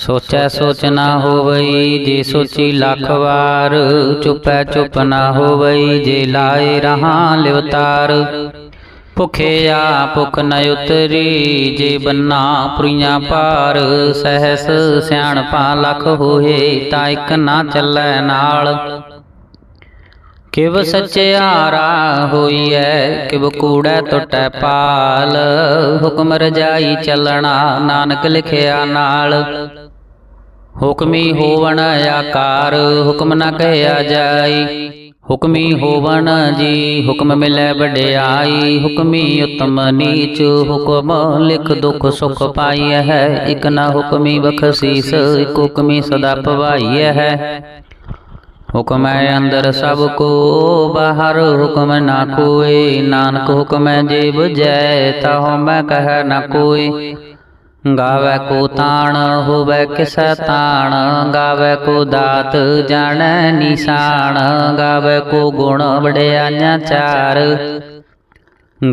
ਸੋਚੈ ਸੋਚ ਨਾ ਹੋਵਈ, ਜੇ ਸੋਚੀ ਲੱਖ ਵਾਰ, ਚੁਪੈ ਚੁਪ ਨਾ ਹੋਵਈ, ਜੇ ਲਾਏ ਰਹਾ ਲਿਵਤਾਰ ਭੁਖਿਆ ਭੁਖ ਨ ਉਤਰੀ, ਜੇ ਬੰਨਾ ਪੁਰੀਆਂ ਪਾਰ ਸਹਸ ਸਿਆਣਪਾ ਲੱਖ ਹੋਏ, ਤਾਂ ਇੱਕ ਨਾ ਚੱਲੈ ਨਾਲ। ਕਿਵ ਸਚਿਆਰਾ ਹੋਈਐ ਕਿਵ ਕੂੜੈ ਟੁੱਟੈ ਪਾਲ। ਹੁਕਮ ਰਜਾਈ ਚੱਲਣਾ ਨਾਨਕ ਲਿਖਿਆ ਨਾਲ। ਹੁਕਮੀ ਹੋਵਣ ਆਕਾਰ ਹੁਕਮ ਨਾ ਕਹਿਆ ਜਾਈ। ਹੁਕਮੀ ਹੋਵਣ ਜੀ ਹੁਕਮ ਮਿਲੈ ਵਡਿਆਈ। ਹੁਕਮੀ ਉਤਮ ਨੀਚ ਹੁਕਮ ਲਿਖ ਦੁਖ ਸੁਖ ਪਾਈਐ ਹੈ। ਇਕ ਨਾ ਹੁਕਮੀ ਬਖਸ਼ੀਸ ਇਕ ਹੁਕਮੀ ਸਦਾ ਪਵਾਈਐ ਹੈ। ਹੁਕਮ ਹੈ ਅੰਦਰ ਸਭ ਕੋ, ਬਾਹਰ ਹੁਕਮ ਨਾ ਕੋਈ। ਨਾਨਕ ਹੁਕਮ ਹੈ ਜੇ 부ਜੈ ਤਾਹੁ ਮੈਂ ਕਹਿ ਨਾ ਕੋਈ। ਗਾਵੇ ਕੋ ਤਾਣ, ਹੋਵੇ ਕਿਸੈ ਤਾਣ। ਗਾਵੇ ਕੋ ਦਾਤ, ਜਾਣੈ ਨਿਸ਼ਾਨ। ਗਾਵੇ ਕੋ ਗੁਣ, ਵਡਿਆਈਆਂ ਚਾਰ।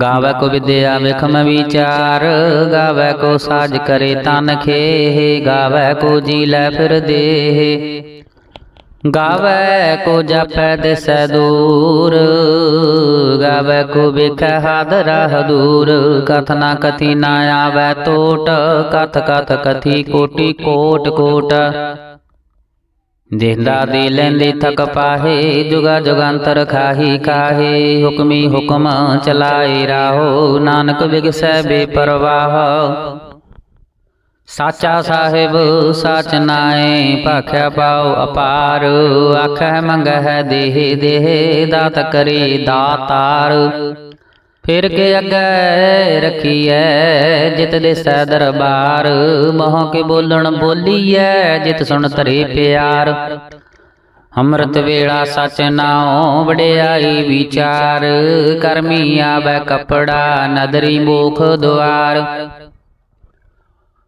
ਗਾਵੇ ਕੋ ਵਿਦਿਆ, ਵਿਖਮ ਵਿਚਾਰ। ਗਾਵੇ ਕੋ ਸਾਜ ਕਰੇ ਤਨ ਖੇਹ। ਗਾਵੇ ਕੋ ਜੀ ਲੈ ਫਿਰ ਦੇਹ। ਗਾਵੇ ਕੋ ਜਪੈ ਦਿਸੈ ਦੂਰ, ਗਾਵੇ ਕੋ ਵੇਖੈ ਹਾਦਰਾ ਹਦੂਰ ਕਥ ਨਾ ਕਥੀ ਨਾ ਆਵੈ ਟੋਟ ਕਥ ਕਥ ਕਥੀ ਕੋਟੀ ਕੋਟ ਕੋਟ। ਦੇਂਦਾ ਦੇ ਲੈਂਦੇ ਥਕ ਪਾਹੇ, ਜੁਗਾ ਜੁਗੰਤਰ ਖਾਹੀ ਕਾਹੇ ਹੁਕਮੀ ਹੁਕਮ ਚਲਾਏ ਰਾਹੋ, ਨਾਨਕ ਵਿਗਸੈ ਬੇਪਰਵਾਹ। ਸਾਚਾ ਸਾਹਿਬ, ਸਾਚ ਨਾਏ ਭਾਖਿਆ ਪਾਉ ਅਪਾਰ। ਆਖੈ ਮੰਗਹਿ ਦੇਹ ਦੇਹ ਦਾਤ ਕਰੇ ਦਾਤਾਰ। ਫਿਰ ਕੇ ਅੱਗੇ ਰਖੀਐ ਜਿਤ ਦਿਸੈ ਦਰਬਾਰ। ਮੋਹ ਕੇ ਬੋਲਣ ਬੋਲੀਐ ਜਿਤ ਸੁਣ ਤਰੇ ਪਿਆਰ। ਅੰਮ੍ਰਿਤ ਵੇਲਾ ਸਚ ਨਾਉ, ਵਡਿਆਈ ਵਿਚਾਰ। ਕਰਮੀ ਆਵੈ ਕਪੜਾ, ਨਦਰੀ ਮੋਖ ਦੁਆਰ।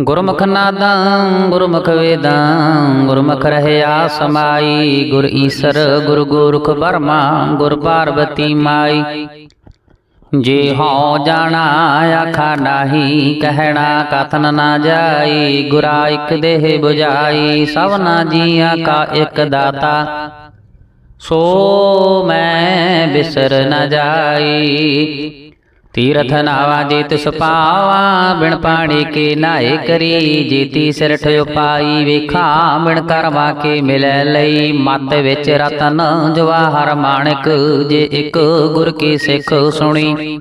ਗੁਰਮੁਖ ਨਾਦਾਂ, ਗੁਰਮੁਖ ਵੇਦਾਂ, ਗੁਰਮੁਖ ਰਹਿਆ ਸਮਾਈ ਗੁਰ ਈਸਰ, ਗੁਰ ਗੋਰਖ ਬਰਮਾ ਗੁਰ ਪਾਰਵਤੀ ਮਾਈ। ਜੇ ਹਉ ਜਾਣਾ, ਆਖਾ ਨਾਹੀ, ਕਹਿਣਾ ਕਥਨ ਨਾ ਜਾਈ, ਗੁਰਾ ਇਕ ਦੇਹ 부ਜਾਈ ਸਭਨਾ ਜੀਆਂ ਕਾ ਇਕ ਦਾਤਾ। ਸੋ ਮੈਂ ਬਿਸਰ ਨਾ ਜਾਈ ਤੀਰਥ ਨਾਵਾ ਜੇ ਤਿਸ ਪਾਵਾ ਬਿਨ ਪਾਣੀ ਕੇ ਨਾਏ ਕਰੀ ਜੀਤੀ ਸਿਰ ਠਿਓ ਪਾਈ ਵੇਖਾ ਬਿਨ ਕਰਵਾ ਕੇ ਮਿਲੈ ਲਈ ਮਤ ਵਿੱਚ ਰਤਨ ਜਵਾਹਰ ਮਾਣਕ ਜੇ ਇੱਕ ਗੁਰ ਕੀ ਸਿੱਖ ਸੁਣੀ।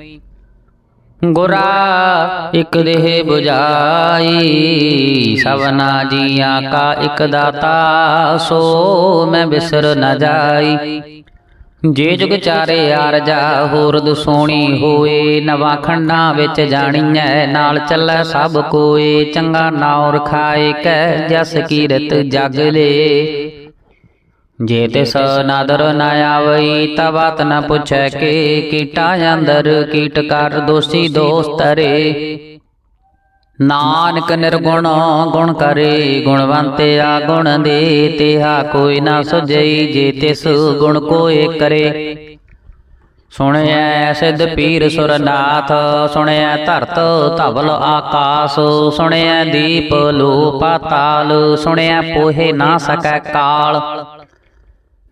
ਗੁਰਾ ਇਕ ਦੇਹ 부ਜਾਈ ਸਭਨਾ ਜੀਆਂ ਕਾ ਇਕ ਦਾਤਾ ਸੋ ਮੈਂ ਬਿਸਰ ਨ ਜਾਈ। ਜੇ ਜੁਗ ਚਾਰੇ ਆਰਜਾ ਹੋਰਦ ਸੋਣੀ ਹੋਏ ਨਵਾਂ ਖੰਡਾਂ ਵਿੱਚ ਜਾਣੀਐ ਨਾਲ ਚੱਲੈ ਸਭ ਕੋਏ ਚੰਗਾ ਨਾਉ ਰਖਾਏ ਕੈ ਜਸ ਕੀਰਤ ਜਗ ਲੇ। ਜੇ ਤਿਸ ਨਾਦਰ ਨ ਆਵਈ ਤਾ ਬਾਤ ਨ ਪੁੱਛੈ ਕੇ ਕੀਟਾ ਅੰਦਰ ਕੀਟ ਕਰ ਦੋਸੀ ਦੋਸਤ ਰੇ ਨਾਨਕ ਨਿਰਗੁਣ, ਗੁਣ ਕਰੇ ਗੁਣਵੰਤਿਆ ਗੁਣ ਦੇ ਤਿਹਾ, ਕੋਈ ਨਾ ਸੁਝਈ, ਜੇ ਤਿਸ ਗੁਣ ਕੋਏ ਕਰੇ। ਸੁਣਿਆ ਸਿਧ ਪੀਰ ਸੁਰਨਾਥ ਸੁਣਿਆ ਧਰਤ ਧਵਲ ਆਕਾਸ ਸੁਣਿਆ ਦੀਪ ਲੋ ਪਾਤਾਲ ਸੁਣਿਐ ਪੋਹੇ ਨਾ ਸਕੈ ਕਾਲ।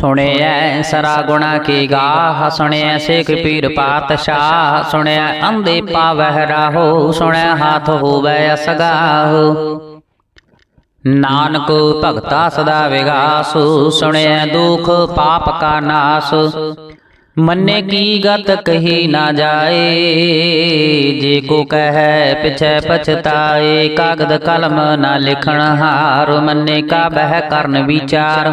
ਸੁਣਿਐ ਸਰਾ ਗੁਣਾ ਕੀ ਗਾਹ, ਸੁਣਿਐ ਸੇਖ ਪੀਰ ਪਾਤਸ਼ਾਹ, ਸੁਣਿਐ ਅੰਦੇ ਪਾਵਹਿ ਰਾਹੋ, ਸੁਣਿਐ ਹਾਥ ਹੋਵੈ ਅਸਗਾਹ। ਨਾਨਕ ਭਗਤਾ ਸਦਾ ਵਿਗਾਸ, ਸੁਣਿਐ ਦੁਖ ਪਾਪ ਕਾ ਨਾਸ। ਮੰਨੇ ਕੀ ਗਤ ਕਹੀ ਨਾ ਜਾਏ, ਜੇ ਕੋ ਕਹੈ ਪਿਛੈ ਪਛਤਾਏ, ਕਾਗਦ ਕਲਮ ਨਾ ਲਿਖਣ ਹਾਰ, ਮੰਨੇ ਕਾ ਬਹਿ ਕਰਨ ਵਿਚਾਰ।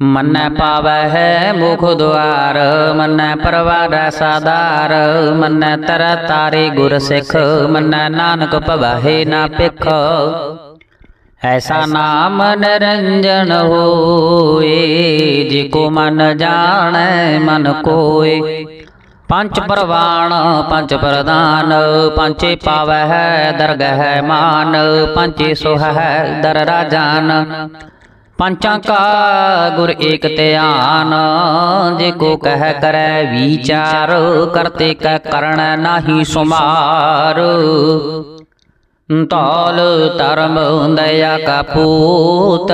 ਮੰਨੈ ਪਾਵੈ ਹੈ ਮੁਖ ਦੁਆਰ ਮੰਨੈ ਪਰਵਾਰੈ ਸਾਦਾਰ, ਮੰਨੈ ਤਰ ਤਾਰੇ ਗੁਰ ਸਿੱਖ, ਮੰਨੈ ਨਾਨਕ ਭਵਾਹੇ ਨਾ ਪਿਖ ਐਸਾ ਨਾਮ ਨਿਰੰਜਨ ਹੋਏ, ਜੇ ਕੋ ਮਨ ਜਾਣੈ, ਮਨ ਕੋਏ। ਪੰਜ ਪ੍ਰਵਾਣ, ਪੰਜ ਪ੍ਰਦਾਨ ਪੰਚੇ ਪਾਵੈ ਹੈ ਦਰਗਹਿ ਮਾਨ ਪੰਚੇ ਸੋਹੈ ਦਰ ਰਾਜਾਨ ਪੰਚਾਂ ਕਾ ਗੁਰ ਏਕ ਧਿਆਨ, ਜੇ ਕੋ ਕਹਿ ਕਰੈ ਵਿਚਾਰ ਕਰਤੇ ਕੈ ਕਰਣ ਨਾਹੀ ਸੁਮਾਰ। ਤਾਲ ਧਰਮ ਦਇਆ ਕਾ ਪੂਤ,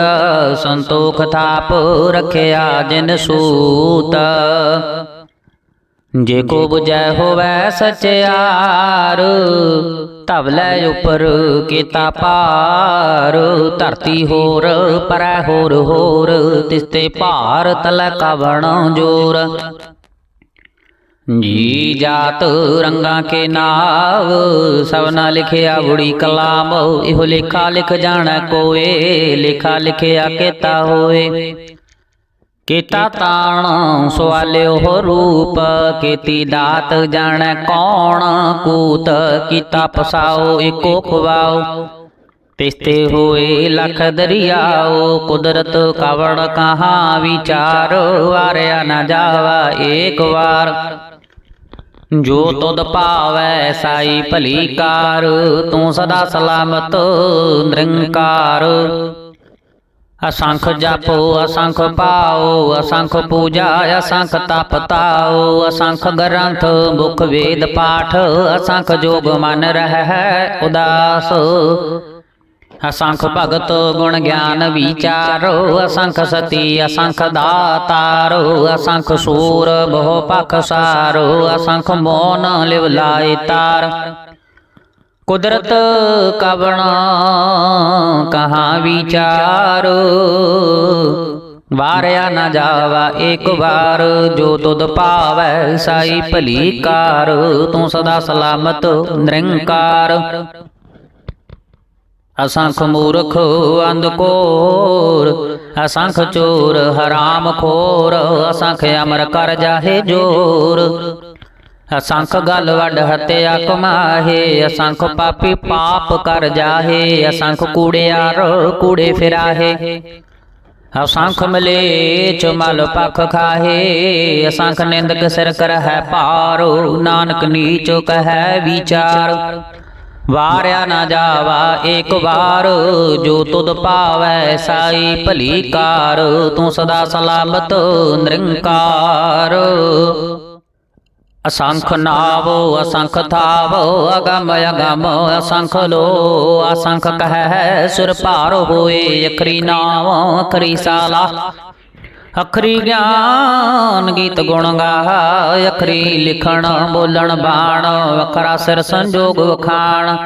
ਸੰਤੋਖ ਥਾਪ ਰਖਿਆ ਜਿਨ ਸੂਤ। ਜੇ ਕੋ 부ਜੈ ਹੋਵੈ ਸਚਿਆਰ ਤਵ ਉਪਰ ਕੀਤਾ ਪਾਰ ਧਰਤੀ ਹੋਰ, ਪਰੈ ਹੋਰ ਹੋਰ, ਤਿਸਤੇ ਭਾਰ ਤਲੈ ਕਵਣ ਜੋਰ। ਜੀ ਜਾਤ ਰੰਗਾਂ ਕੇ ਨਾਵ ਸਭਨਾ ਲਿਖਿਆ ਬੁੜੀ ਕਲਾਮ, ਇਹੋ ਲੇਖਾ ਲਿਖ ਜਾਣੈ ਕੋਏ, ਲੇਖਾ ਲਿਖਿਆ ਕੀਤਾ ਹੋਏ। ਕੀਤਾ ਤਾਣ, ਸਵਾਲਿਓ ਰੂਪ, ਕੀਤੀ ਦਾਤ ਜਾਣੈ ਕੌਣ, ਕੂਤ ਕੀਤਾ ਪਸਾਓ ਏਕੋ ਖਵਾਓ। ਤਿਸਤੇ ਹੋਏ ਲਖ ਦਰਿਆਓ, ਕੁਦਰਤ ਕਵਣ ਕਹਾ ਵਿਚਾਰ, ਵਾਰਿਆ ਨਾ ਜਾਵਾ ਏਕ ਵਾਰ। ਜੋ ਤੁਧ ਭਾਵੈ ਸਾਈ ਭਲੀ ਕਾਰ, ਤੂੰ ਸਦਾ ਸਲਾਮਤ ਨਿਰੰਕਾਰ। ਅਸੰਖ ਜਪੋ ਅਸੰਖ ਪਾਓ ਅਸੰਖ ਪੂਜਾ ਅਸੰਖ ਤਪ ਤਾਓ ਅਸੰਖ ਗ੍ਰੰਥ ਮੁਖ ਵੇਦ ਪਾਠ ਅਸੰਖ ਜੋਗ ਮਨ ਰਹਿ ਉਦਾਸ ਅਸੰਖ ਭਗਤ ਗੁਣ ਗਿਆਨ ਵਿਚਾਰੋ ਅਸੰਖ ਸਤੀ ਅਸੰਖ ਦਾਤਾਰੋ ਅਸੰਖ ਸੂਰ ਬਹੁ ਪਖ ਸਾਰੋ ਅਸੰਖ ਮੋਨ ਲਿਵ ਲਾਇ ਤਾਰ ਕੁਦਰਤ ਕਵਣ ਕਹਾ ਵਿਚਾਰੋ। ਵਾਰਿਆ ਨਾ ਜਾਵਾ ਇੱਕ ਵਾਰ, ਜੋ ਤੁਧ ਭਾਵੈ ਸਾਈ ਭਲੀ ਕਾਰ ਤੂੰ ਸਦਾ ਸਲਾਮਤ ਨਿਰੰਕਾਰ। ਅਸੰਖ ਮੂਰਖ ਅੰਧਕੋਰ ਅਸੰਖ ਚੋਰ ਹਰਾਮ ਖੋਰ, ਅਸੰਖ ਅਮਰ ਕਰ ਜਾਹੇ ਜੋਰ। ਅਸੰਖ ਗਲ ਵੱਡ ਹਤਿਆ ਕਮਾਹੇ, ਅਸੰਖ ਪਾਪੀ ਪਾਪ ਕਰ ਜਾਹੇ, ਅਸੰਖ ਕੂੜਿਆਰ ਕੂੜੇ ਫਿਰਾਹੇ। ਅਸੰਖ ਮਲੇਚ ਮਲ ਪਖ ਖਾਹੇ, ਅਸੰਖ ਨਿੰਦਕ ਸਿਰ ਕਰਹਿ ਪਾਰੋ ਨਾਨਕ ਨੀਚ ਕਹੈ ਵਿਚਾਰ। ਵਾਰਿਆ ਨਾ ਜਾਵਾ ਏਕ ਵਾਰ, ਜੋ ਤੁਧ ਪਾਵੈ ਸਾਈ ਭਲੀ ਕਾਰ, ਤੂੰ ਸਦਾ ਸਲਾਮਤ ਨਿਰੰਕਾਰ। ਅਸੰਖ ਨਾਵ ਅਸੰਖ ਥਾਵ ਅਗਮ ਅਗਮ ਅਸੰਖ ਲੋ ਅਸੰਖ ਕਹੈ ਸਿਰ ਭਾਰ ਹੋਏ ਅਖਰੀ ਨਾਮ ਅਖਰੀ ਸਾਲਾ। ਅਖਰੀ ਗਿਆਨ ਗੀਤ ਗੁਣ ਗਾ ਅਖਰੀ ਲਿਖਣ ਬੋਲਣ ਬਾਣ ਵਖਰਾ ਸਿਰ ਸੰਜੋਗ ਵਖਾਣ।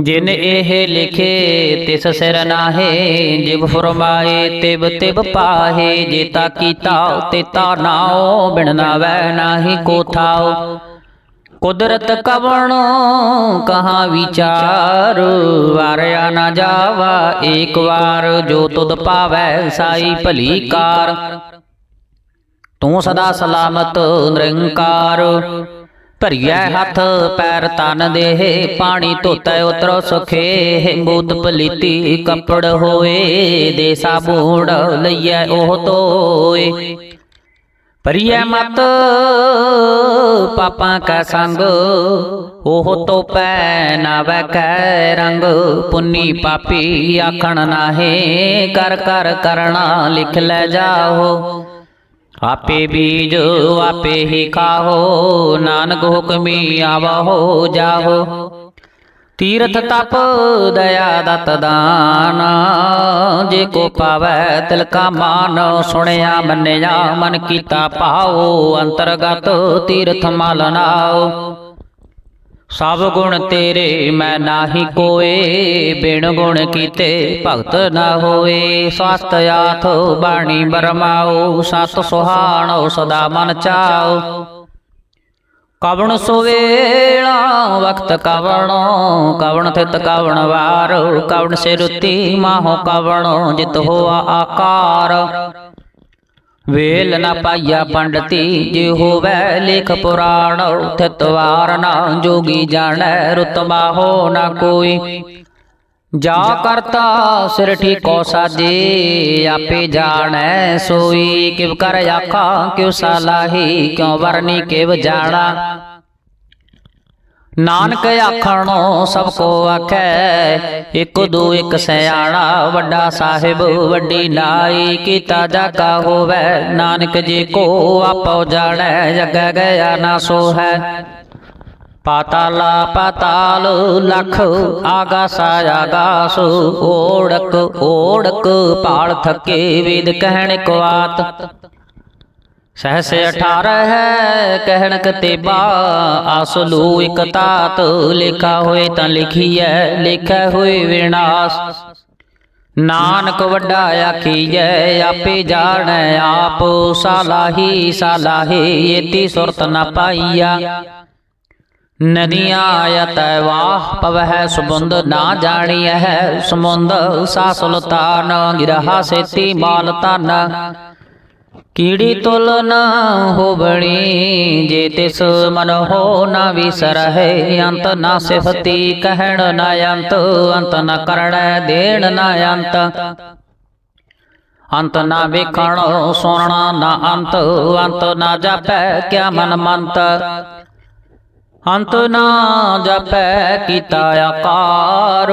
ਜਿਨ ਇਹ ਲਿਖੇ ਤਿਸ ਸਿਰ ਨਾਹੇ, ਜਿਵ ਫਰਮਾਏ ਤਿਬ ਤਿਬ ਪਾਹੇ ਜੇਤਾ ਕੀਤਾ ਤੇਤਾ ਨਾਉ, ਬਿਨ ਨਾਵੈ ਨਾਹੀ ਕੋ ਥਾਉ। ਕੁਦਰਤ ਕਵਣ, ਕਹਾ ਵਿਚਾਰ, ਵਾਰਿਆ ਨਾ ਜਾਵਾ, ਏਕ ਵਾਰ ਜੋ ਤੁਧ ਪਾਵੈ ਸਾਈ ਭਲੀ ਕਾਰ। ਤੂੰ ਸਦਾ ਸਲਾਮਤ ਨਿਰੰਕਾਰ। ਭਰੀਐ ਹੱਥ ਪੈਰ ਤਨ ਦੇਹ ਪਾਣੀ ਧੋਤੈ ਉਤਰੋ ਸੁਖੇ ਬੂਤ ਪਲੀਤੀ ਕੱਪੜ ਹੋਏ ਦੇ ਸਾਬੂੜ ਲਈਐ ਉਹ ਧੋਏ। ਪਰਿਐ ਮਤ ਪਾਪਾਂ ਕਾ ਸੰਗ ਉਹ ਤੋ ਪੈ ਨਾ ਵੈ ਰੰਗ। ਪੁੰਨੀ ਪਾਪੀ ਆਖਣ ਨਾਹੇ ਕਰ ਕਰ ਕਰਣਾ ਲਿਖ ਲੈ ਜਾਓ। ਆਪੇ ਬੀਜ ਆਪੇ ਹੀ ਖਾਹੋ। ਨਾਨਕ ਹੁਕਮੀ ਆਵਹੋ, ਜਾਹੋ। ਤੀਰਥ ਤਪ ਦਇਆ ਦਤ ਦਾਨ। ਜੇ ਕੋ ਪਾਵੈ ਤਿਲ ਕਾ ਮਾਨ, ਸੁਣਿਆ ਮੰਨਿਆ ਮਨ ਕੀਤਾ ਪਾਓ ਅੰਤਰਗਤ ਤੀਰਥ ਮਲ ਨਾਉ। ਸਭ ਗੁਣ ਤੇਰੇ ਮੈਂ ਨਾਹੀ ਕੋਏ, ਬਿਨ ਗੁਣ ਕੀਤੇ ਭਗਤ ਨਾ ਹੋਏ। ਸਵਸਤ ਆਥ ਬਾਣੀ ਬਰਮਾਉ ਸਤ ਸੁਹਾਣੋ ਸਦਾ ਮਨ ਚਾਉ ਕਵਣ ਸੁਵੇਲਾ ਵਕਤ ਕਵਣੋ, ਕਵਣ ਥਿਤ ਕਵਣ ਵਾਰ। ਕਵਣ ਸਿਰੁਤੀ, ਮਾਹੋ ਕਵਣੋ, ਜਿਤ ਹੋਆ ਆਕਾਰ। ਵੇਲ ਨਾ ਪਾਈਆ ਪੰਡਤੀ, ਜੇ ਹੋਵੇ ਲੇਖ ਪੁਰਾਣ ਥਿਤ ਵਾਰ ਨਾ ਜੋਗੀ ਜਾਣੈ ਰੁਤਬਾ ਹੋ ਨਾ ਕੋਈ। ਜਾ ਕਰਤਾ ਸਿਰ ਠੀਕੋ ਸਾਜੇ, ਆਪੇ ਜਾਣੈ ਸੋਈ। ਕਿਵ ਕਰ ਆਖਾਂ, ਕਿਉ ਸਾਲਾਹੀ, ਕਿਉ ਵਰਨੀ, ਕਿਵ ਜਾਣਾ। ਨਾਨਕ ਆਖਣੋ ਸਭ ਕੋ ਆਖੈ ਇਕ ਦੋ ਇਕ ਸਿਆਣਾ ਵੱਡਾ ਸਾਹਿਬ ਵੱਡੀ ਨਾਈ ਕੀਤਾ ਜਾਕਾ ਹੋਵੇ। ਨਾਨਕ ਜੀ ਕੋ ਆਪੋ ਜਾਣੈ ਜਗੈ ਗਿਆ ਨਾ ਸੋ ਹੈ। ਪਾਤਾਲਾ ਪਾਤਾਲ ਲਖ ਆਗਾਸ ਆਗਾਸ ਓੜਕ ਓੜਕ ਪਾਲ ਥਕੇ ਵੇਦ ਕਹਿਣ ਕਵਾਤ ਸਹਸ 18 ਹੈ, ਕਹਿਣ ਕਤੇਬਾ ਆਸਲੂ ਇਕ ਤਾਤ, ਲਿਖਾ ਹੋਏ ਤਾਂ ਲਿਖੀਐ ਲਿਖਿਆ ਹੋਏ ਵਿਨਾਸ਼। ਨਾਨਕ ਵੱਡਾ ਆਖੀਐ, ਆਪੇ ਜਾਣੈ ਆਪ, ਸਾਲਾਹੀ ਸਾਲਾਹੇ, ਏਤੀ ਸੁਰਤ ਨਾ ਪਾਈਆ। ਨਦੀਆਂ ਆਇਤ ਵਾਹ, ਪਵਹਿ ਸੁਬੰਦ ਨਾ ਜਾਣੀਐ ਹੈ ਸਮੁੰਦ ਸਾ ਗਿਰਹਾ ਸੇਤੀ ਮਾਲ ਤਨ ਕੀੜੀ ਤੁਲ ਨਾ ਹੋਬਣੀ ਜੇ ਤਿਸ ਮਨ ਹੋ ਨਾ ਵਿਸਰਹਿ ਅੰਤ ਨਾ ਸਿਫਤੀ ਕਹਿਣ ਨਾ ਅੰਤ ਅੰਤ ਨਾ ਕਰਣੈ ਦੇਣ ਨਾ ਅੰਤ। ਅੰਤ। ਨਾ ਵੇਖਣ ਸੁਣਨਾ ਨਾ ਅੰਤ ਅੰਤ ਨਾ ਜਾਪੈ ਕਿਆ ਮਨ ਮੰਤ। ਅੰਤ ਨਾ ਜਪੈ ਕੀਤਾ ਆਕਾਰ,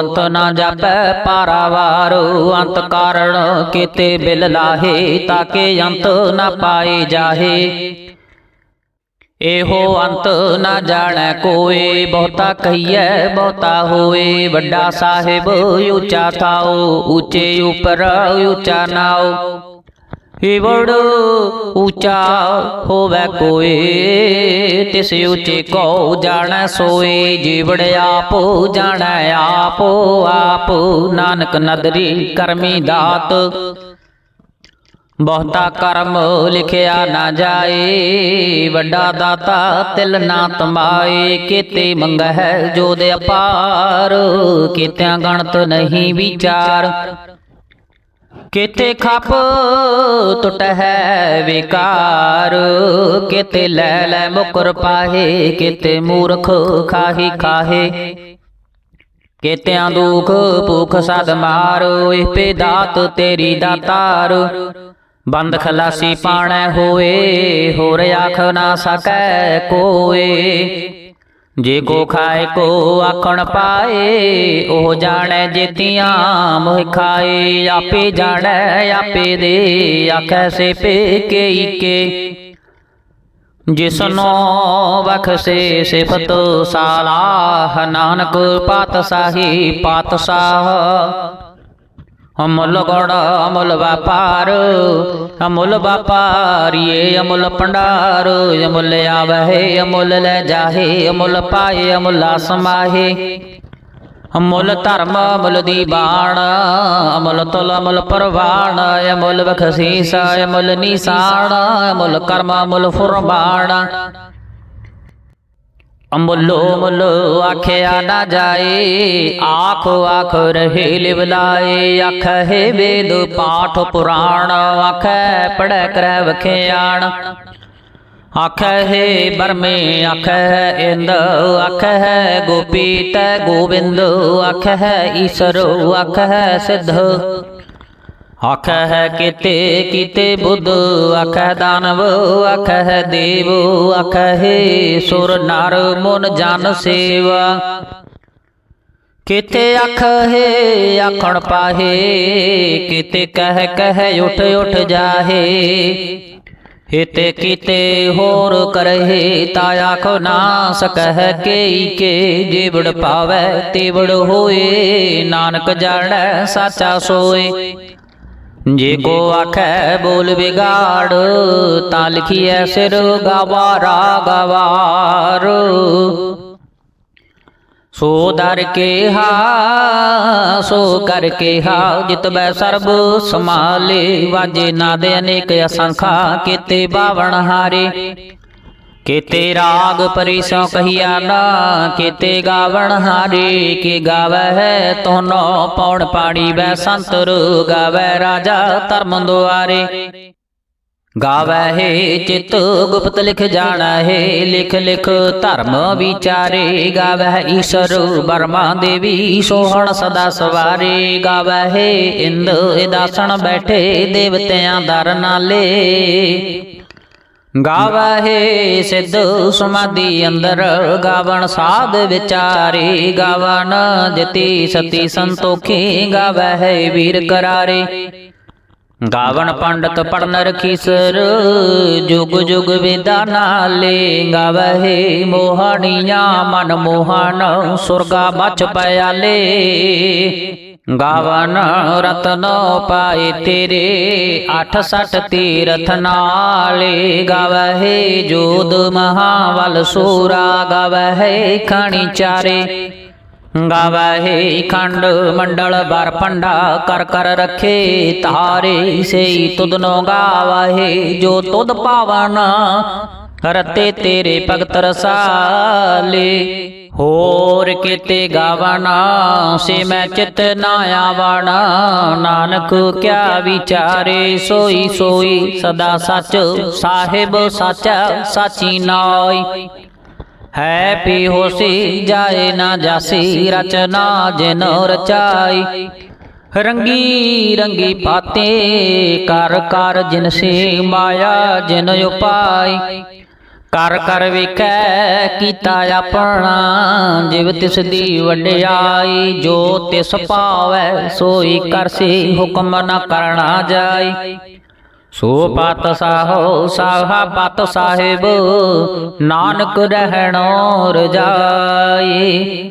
ਅੰਤ ਨਾ ਜਪੈ ਪਾਰਾਵਾਰ, ਅੰਤ ਕਾਰਣ ਕੀਤੇ ਬਿਲ ਲਾਹੇ ਤਾਕੇ ਅੰਤ ਨਾ ਪਾਏ ਜਾਹੇ। ਇਹੋ ਅੰਤ ਨਾ ਜਾਣੈ ਕੋਏ, ਬਹੁਤਾ ਕਹੀਐ, ਬਹੁਤਾ ਹੋਏ। ਵੱਡਾ ਸਾਹਿਬ, ਉੱਚਾ ਥਾਓ, ਉੱਚੇ ਉਪਰ, ਉੱਚਾ ਨਾਉ ਈਵੜ ਉੱਚਾ ਹੋਵੇ ਕੋਈ, ਤਿਸ ਉੱਚੇ ਕੋ ਜਾਣੈ ਸੋਏ, ਜੀਵੜ ਆਪ, ਜਾਣੈ ਆਪ ਆਪ ਨਾਨਕ ਨਦਰੀ ਕਰਮੀ ਦਾਤ। ਬਹੁਤਾ ਕਰਮ ਲਿਖਿਆ ਨਾ ਜਾਏ, ਵੱਡਾ ਦਾਤਾ ਤਿਲ ਨਾ ਤਮਾਏ, ਕੀਤੇ ਮੰਗਹਿ ਜੋ ਦੇ ਅਪਾਰ, ਕੀਤਿਆਂ ਗਣਤ ਨਹੀਂ ਵਿਚਾਰ। ਕਿਤੇ ਖਪ ਟੁੱਟ ਹੈ ਵਿਕਾਰ? ਕਿਤੇ ਲੈ ਲੈ ਮੁਕਰ ਪਾਹੇ? ਕਿਤੇ ਮੂਰਖ ਖਾਹੀ ਖਾਹੇ? ਕਿਤਿਆਂ ਦੁਖ ਭੁਖ ਸਦ ਮਾਰ? ਇਹ ਪੇ ਦਾਤ ਤੇਰੀ। ਦਾਤਾਰ ਬੰਦ ਖਲਾਸੀ ਪਾਣੈ ਹੋਏ, ਹੋਰ ਆਖ ਨਾ ਸਕੈ ਕੋਏ। ਜੇ ਕੋ ਖਾਏ, ਕੋ ਆਖਣ ਪਾਏ, ਉਹ ਜਾਣੈ ਜੇਤੀਆਂ, ਮੋਹ ਖਾਏ, ਆਪੇ ਜਾਣੈ, ਆਪੇ ਦੇ, ਆਖੈ ਸੇ ਪੇ ਕੇ ਕੇ ਜਿਸਨੋ ਬਖਸ਼ੇ ਸਿਫਤ ਸਾਲਾਹ, ਨਾਨਕ ਪਾਤਸ਼ਾਹੀ ਪਾਤਸ਼ਾਹ। ਅਮੁੱਲ ਗੁਣ ਅਮੁੱਲ ਵਪਾਰ, ਅਮੁੱਲ ਵਪਾਰੀਏ, ਅਮੁੱਲ ਭੰਡਾਰ, ਅਮੁੱਲ ਆਵਹਿ, ਅਮੁੱਲ ਲੈ ਜਾਹੇ, ਅਮੁੱਲ ਪਾਏ ਅਮੁੱਲ ਸਮਾਹੇ ਅਮੁੱਲ ਧਰਮ, ਅਮੁੱਲ ਦੀ ਬਾਣ, ਅਮੁੱਲ ਤੁਲ, ਅਮੁੱਲ ਪਰਵਾਣ, ਅਮੁੱਲ ਬਖਸ਼ੀਸ ਅਮੁੱਲ ਨਿਸਾਨ ਅਮੁੱਲ ਕਰਮ, ਅਮੁੱਲ ਫੁਰਬਾਣ ਅਮੁੱਲੋ ਮੁੱਲ ਆਖਿਆ ਨਾ ਜਾਏ। ਆਖ ਆਖ, ਰਹੇ ਲਿਵਲਾਏ ਆਖ ਹੈ ਵੇਦ ਪਾਠ ਪੁਰਾਣ। ਆਖੈ ਪੜੈ ਕਰੈ ਵਖਿਆਣ। ਆਖੈ ਹੈ ਬਰਮੇ, ਆਖੈ ਹੈ ਇੰਦ। ਆਖੈ ਹੈ ਗੋਪੀ ਤੈ ਗੋਬਿੰਦ ਆਖੈ ਹੈ ਈਸ਼ਰ। ਆਖੈ ਹੈ ਸਿੱਧ। ਆਖੈ ਹੈ ਕਿਤੇ ਕਿਤੇ ਬੁੱਧ, ਆਖੈ ਦਾਨਵ, ਆਖੈ ਹੈ ਦੇਵ, ਆਖੈ ਹੈ ਸੁਰ ਨਰ ਮਨ ਜਨ ਸੇਵਾ। ਕਿਤੇ ਅਖ ਹੈ, ਆਖਣ ਪਾਹੇ, ਕਿਤੇ ਕਹਿ ਕਹਿ ਉਠ ਉਠ ਜਾਹੇ। ਹਿਤੇ ਕੀਤੇ ਹੋਰ ਕਰਹੇ, ਤਾ ਆਖੋ ਨਾ ਸਕਹਿ ਕੇਈ ਕੇ, ਜੀਵੜ ਪਾਵੈ ਤੇਵੜ ਹੋਏ, ਨਾਨਕ ਜਾਣੈ, ਸਾਚਾ ਸੋਏ। ਜੇ ਕੋ ਆਖੈ ਬੋਲ ਵਿਗਾੜ ਤਾਂ ਲਿਖੀਐ ਸਿਰ ਗਵਾਰਾ ਗਵਾਰ। ਸੋ ਦਰ ਕੇ ਹਾ ਸੋ ਕਰ ਕੇ ਹਾ ਜਿਤਬੈ ਸਰਬ ਸਮਾਲੇ ਵਾਜੇ ਨਾਦ ਅਨੇਕ ਅਸੰਖਾ ਕੀਤੇ ਬਾਵਣ ਹਾਰੇ। ਕੀਤੇ ਰਾਗ ਪਰਿਸੋ ਕਹੀਆ ਨਾ, ਕੀਤੇ ਗਾਵਣ ਹਾਰੇ ਕੇ ਗਾਵੈ ਹੈ ਤੋਨੋ ਪੌਣ ਪਾੜੀ ਬੈ ਸੰਤਰ ਗਾਵੈ ਰਾਜਾ ਧਰਮ ਦੁਆਰੇ। ਗਾਵੈ ਚਿਤ ਗੁਪਤ ਲਿਖ ਜਾਣਾ ਹੈ, ਲਿਖ ਲਿਖ ਧਰਮ ਵਿਚਾਰੇ। ਗਾਵੈ ਹੈ ਈਸ਼ਰ ਬਰਮਾ ਦੇਵੀ ਸੋਹਣ ਸਦਾ ਸਵਾਰੇ। ਗਾਵੈ ਹੈ ਇੰਦ ਇਦਾਸਣ ਬੈਠੇ, ਦੇਵਤਿਆਂ ਦਰ ਨਾਲੇ। ਗਾਵਹਿ ਸਿੱਧੂ ਸਮਾਧੀ ਅੰਦਰ, ਗਾਵਣ ਸਾਧ ਵਿਚਾਰੀ ਗਾਵਨ ਜਤੀ ਸਤੀ ਸੰਤੋਖੀ, ਗਾਵਹਿ ਵੀਰ ਕਰਾਰੇ। ਗਾਵਣ ਪੰਡਤ ਪੜਨ ਰਖੀਸਰ, ਜੁਗ ਜੁਗ ਵੇਦਾ ਨਾਲੇ, ਗਾਵਹਿ ਮੋਹਣੀਆਂ, ਮਨ ਮੋਹਨ ਸੁਰਗਾ ਬਚ ਪਿਆਲੇ। ਗਾਵਨ ਰਤਨ ਪਾਏ ਤੇਰੇ 68 ਤੀਰਥ ਨਾਲੇ ਗਾਵਹਿ ਜੋਦ ਮਹਾਵਲ ਸੂਰਾ, ਗਾਵਹਿ ਖਣੀ ਚਾਰੇ। ਗਾਵਹਿ ਖੰਡ ਮੰਡਲ ਬਰ ਪੰਡਾ ਕਰ ਕਰ ਰਖੇ ਤਾਰੇ ਸੇ ਤੁਧਨੋ ਗਾਵਹਿ ਜੋ ਤੁਦ ਪਾਵਨ ਰਤੇ ਤੇਰੇ ਭਗਤ ਰਸਾਲੇ, ਹੋਰ ਕੀਤੇ ਗਾਵਣਾ ਸੇ ਮੈਂ ਚਿਤ ਨਾ ਆਵਣਾ। ਨਾਨਕ ਕਿਆ ਵਿਚਾਰੇ ਸੋਈ ਸੋਈ, ਸਦਾ ਸੱਚ ਸਾਹਿਬ ਸਾਚਾ ਸਾਚੀ ਨਾਈ ਹੈ ਪੀ ਹੋਸੀ ਜਾਏ ਨਾ ਜਾਸੀ, ਰਚਨਾ ਜਿਨ ਰਚਾਈ। ਰੰਗੀ ਰੰਗੀ ਪਾਤੇ ਕਰ ਕਰ ਜਿਨ ਸੇ ਮਾਇਆ, ਜਿਨ ਉਪਾਈ। ਕਰ ਕਰ ਵੇਖੈ ਕੀਤਾ ਆਪਣਾ, ਜਿਵ ਤਿਸ ਦੀ ਵਡਿਆਈ, ਜੋ ਤਿਸ ਪਾਵੈ ਸੋਈ ਕਰਸੀ ਹੁਕਮ ਨ ਕਰਣਾ ਜਾਈ। ਸੋ ਪਤ ਸਾਹੋ ਸਾਹਾ ਪਤ ਸਾਹਿਬ, ਨਾਨਕ ਰਹਿਣੋ ਰਜਾਈ।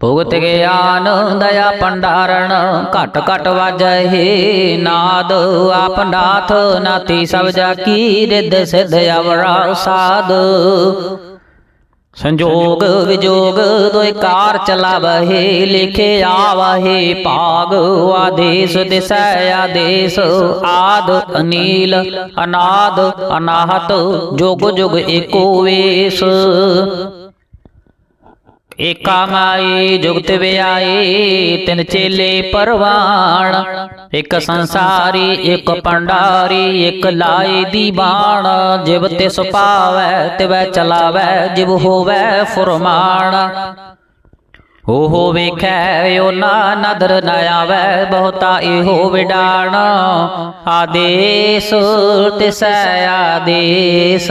ਭੁਗਤ ਗਿਆਨ ਦਇਆ ਪੰਡਾਰਣ ਘਟ ਘਟ ਵਾਜਹਿ ਨਾਦ, ਆਪ ਨਾਥ ਨਾਤੀ ਸਭ ਜਾ ਕੀ ਰਿੱਧ ਸਿਧ ਅਵਰਾ ਸਾਧ ਸੰਜੋਗ ਵਿਜੋਗ ਦੋਇ ਕਾਰ ਚਲਾਵਹਿ, ਲਿਖੇ ਆਵਹਿ, ਭਾਗ ਆਦੇਸ ਦਿਸੈ ਆਦੇਸ, ਆਦ ਅਨੀਲ, ਅਨਾਦ ਅਨਾਹਤ, ਜੁਗ ਜੁਗ ਏਕੋ ਵੇਸ। ਏਕਾ ਮਾਈ ਜੁਗਤ ਵਿਆਏ ਤਿਨ ਚੇਲੇ ਪਰਵਾਣ। ਇਕ ਸੰਸਾਰੀ, ਇਕ ਪੰਡਾਰੀ, ਇੱਕ ਲਾਏ ਦੀ ਬਾਣ। ਜਿਵ ਤਿਸ ਪਾਵੈ, ਤਿਵੈ ਚਲਾਵੈ, ਜਿਵ ਹੋਵੈ ਫੁਰਮਾਨ। ਉਹ ਵੇਖੈ ਓ ਨਾ ਨਦਰ ਨ ਆਵੈ, ਬਹੁਤਾ ਇਹੋ ਵਿਡਾਣ। ਆਦੇਸ ਤਿਸੈ, ਆਦੇਸ।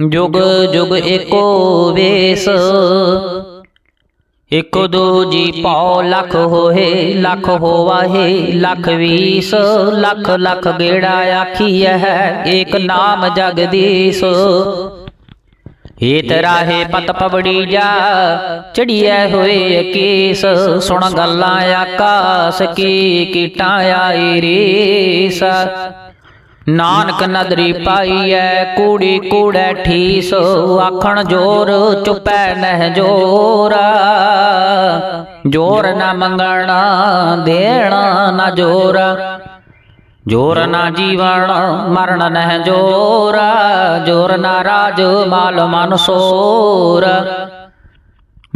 ਜੁਗ ਜੁਗ ਏਕੋ ਵੇਸ ਇਕ ਦੋ ਜੀ ਪਉ ਲਖ ਹੋਏ ਲਖ ਹੋਵਾਹੇ ਲਖ ਵੀਸ ਲਖ ਲਖ ਗੇੜਾ ਆਖੀਐ ਏਕ ਨਾਮ ਜਗਦੀਸ਼ ਏਤ ਰਾਹੇ ਪਤ ਪਵੜੀ ਜਾ ਚੜੀਐ ਹੋਏ ਕੇਸ ਸੁਣ ਗੱਲਾਂ ਆਕਾਸ ਕੀ ਕੀਟਾਂ ਆਈ ਰੇਸ ਨਾਨਕ ਨਦਰੀ ਪਾਈਐ, ਕੂੜੀ ਕੂੜੈ ਠੀਸ, ਆਖਣ ਜੋਰ ਚੁਪੈ ਨਹਿ ਜੋਰ। ਜੋਰ ਨਾ ਮੰਗਣਾ, ਦੇਣਾ ਨਾ ਜੋਰ। ਜੋਰ ਨਾ ਜੀਵਨ ਮਰਨ ਨਹਿ ਜੋਰ। ਜੋਰ ਨਾ ਰਾਜ, ਮਾਲ ਮਨ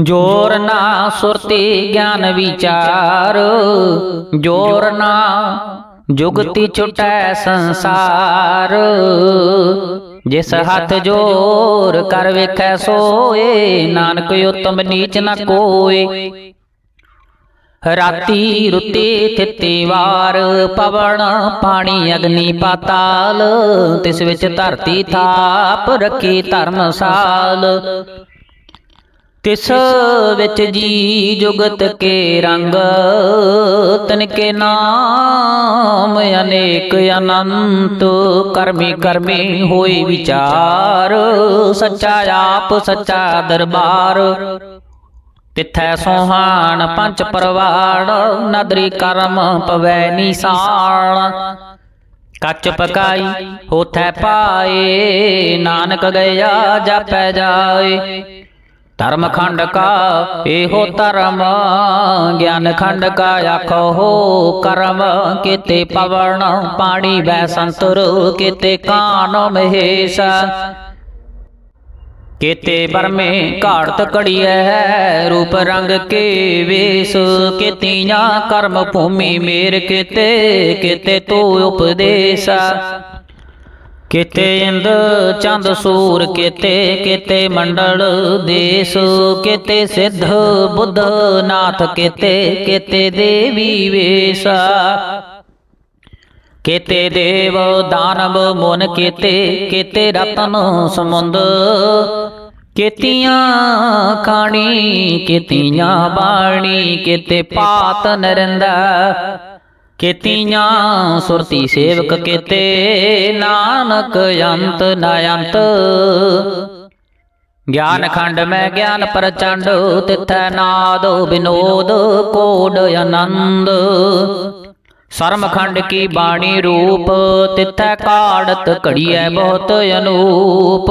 ਜੋਰ ਨਾ ਸੁਰਤੀ, ਗਿਆਨ ਵਿਚਾਰ। ਜੋਰ ਨਾ ਜੁਗਤੀ ਛੁਟੈ ਸੰਸਾਰ। ਜਿਸ ਹੱਥ ਜੋਰ ਕਰ ਵੇਖੈ ਸੋਏ ਨਾਨਕ ਉਤਮ ਨੀਚ ਨ ਕੋਏ। ਰਾਤੀ ਰੁੱਤੀ ਥਿੱਤੀ ਵਾਰ ਪਵਨ ਪਾਣੀ ਅਗਨੀ ਪਾਤਾਲ। ਤਿਸ ਵਿੱਚ ਧਰਤੀ ਥਾਪ ਰੱਖੀ ਧਰਮਸਾਲ। ਤਿਸ ਵਿੱਚ ਜੀ ਜੁਗਤ ਕੇ ਰੰਗ ਤਨ ਕੇ ਨਾਮ ਅਨੇਕ ਅਨੰਤ, ਕਰਮੀ ਕਰਮੀ ਹੋਏ ਵਿਚਾਰ, ਸੱਚਾ ਆਪ, ਸੱਚਾ ਦਰਬਾਰ। ਤਿਥੈ ਸੋਹਾਣ ਪੰਜ ਪਰਵਾੜ, ਨਦਰੀ ਕਰਮ ਪਵੈ ਨਿਸਾਨ ਕੱਚ ਪਕਾਈ ਹੋਥੈ ਪਾਏ, ਨਾਨਕ ਗਿਆ, ਜਾਪੈ ਜਾਏ। ਧਰਮ ਖੰਡ ਕਾ ਇਹੋ ਧਰਮ, ਗਿਆਨ ਖੰਡ ਕਾ ਆਖੋ ਕਰਮ। ਕੀਤੇ ਪਵਨ ਪਾਣੀ ਬੈ ਸੰਤਰ, ਕੀਤੇ ਕਾਨ ਮਹੇਸ਼ਾ। ਕੀਤੇ ਬਰਮੇ ਘਾੜਤ ਕੜੀਐ ਰੂਪ ਰੰਗ ਕੇ ਵੇਸ। ਕੀਤੀਆਂ ਕਰਮ ਭੂਮੀ ਮੇਰ ਕਿਤੇ ਕਿਤੇ ਤੋ ਉਪਦੇਸ਼। ਕੀਤੇ ਇੰਦ ਚੰਦ ਸੂਰ, ਕੀਤੇ ਕੀਤੇ ਮੰਡਲ ਦੇਸ, ਕੀਤੇ ਸਿੱਧ ਬੁੱਧ ਨਾਥ, ਕੀਤੇ ਕੀਤੇ ਦੇਵੀ ਵੇਸਾ। ਕੀਤੇ ਦੇਵ ਦਾਨਵ ਮਨ, ਕਿਤੇ ਕਿਤੇ ਰਤਨ ਸਮੁੰਦ। ਕੀਤੀਆਂ ਖਾਣੀ, ਕੀਤੀਆਂ ਬਾਣੀ, ਕਿਤੇ ਪਾਤ ਨਰਿੰਦਾ ਕੀਤੀਆਂ ਸੁਰਤੀ ਸੇਵਕ ਕੀਤੇ, ਨਾਨਕ ਅੰਤ ਨ ਅੰਤ। ਗਿਆਨ ਖੰਡ ਮੈਂ ਗਿਆਨ ਪ੍ਰਚੰਡ ਤਿਥੈ ਨਾਦ ਬਿਨੋਦ, ਕੋਡ ਆਨੰਦ। ਸਰਮ ਖੰਡ ਕੀ ਬਾਣੀ ਰੂਪ, ਤਿਥੈ ਕਾੜਤ ਘੜੀਐ ਬਹੁਤ ਅਨੂਪ।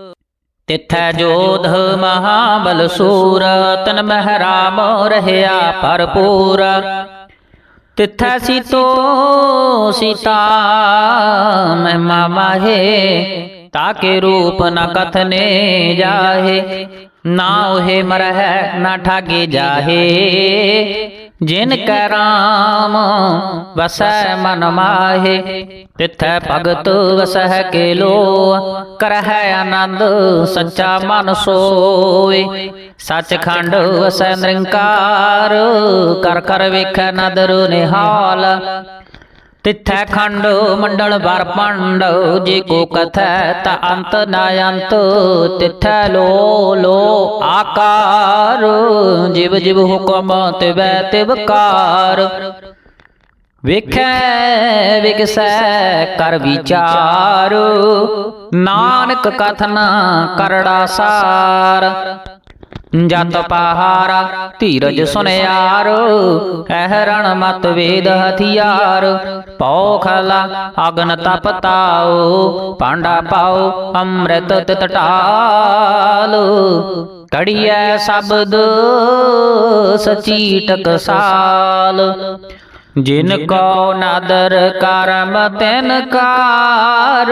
ਤਿਥੈ ਜੋਧ ਮਹਾਬਲ ਸੂਰ, ਤਨ ਮਹਿਰਾਮ ਰਹਿਆ ਭਰਪੂਰ। ਤਿਥੈ ਸੀਤੋ ਸੀਤਾ ਮਹਿਮਾ ਮਾਹੇ ਤਾਕੇ ਰੂਪ ਨ ਕਥਨੇ ਜਾਹੇ। ਨਾ ਉਹੇ ਮਰਹਿ, ਨਾ ਠਾਗੇ ਜਾਹੇ। ਜਿਨ ਕੈ ਰਾਮ ਵਸੈ ਮਨ ਮਾਹੇ ਤਿਥੈ ਭਗਤ ਵਸਹਿ ਕੇ ਲੋ ਕਰਹਿ ਆਨੰਦ ਸੱਚਾ ਮਨ ਸੋਏ। ਸੱਚਖੰਡ ਵਸੈ ਨਿਰੰਕਾਰ ਕਰ ਕਰ ਵੇਖੈ ਨਦਰ ਨਿਹਾਲ ਤਿੱਥੈ ਖੰਡ, ਮੰਡਲ ਵਰ ਪੰਡ, ਜੇ ਕੋ ਕਥੈ ਤਾ ਅੰਤ ਨਾ ਅੰਤ, ਤਿੱਥੈ ਲੋ ਲੋ ਆਕਾਰ, ਜਿਵ ਜਿਵ ਹੁਕਮ ਤਿਵੈ ਤਿਵ ਕਾਰ। ਵੇਖੈ ਵਿਗਸੈ ਕਰ ਵਿਚਾਰ, ਨਾਨਕ ਕਥਨ ਕਰੜਾ ਸਾਰ। ਜਤ ਪਹਾਰਾ ਧੀਰਜ ਸੁਨਿਆਰ ਕਹਿ ਰਣ ਮਤ ਵੇਦ ਹਥਿਆਰ ਪੌਖਲਾ ਅਗਨ ਤਪ ਤਾਓ ਪਾਂਡਾ ਪਾਓ ਅੰਮ੍ਰਿਤ ਤਿਤ ਢਾਲ। ਕੜੀਐ ਸ਼ਬਦ ਸਚੀ ਟਕਸਾਲ ਜਿਨ ਕੋ ਨਾਦਰ ਕਰਮ ਤਿਨ ਕਾਰ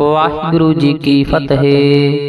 ਵਾਹਿਗੁਰੂ ਜੀ ਕੀ ਫਤਿਹ।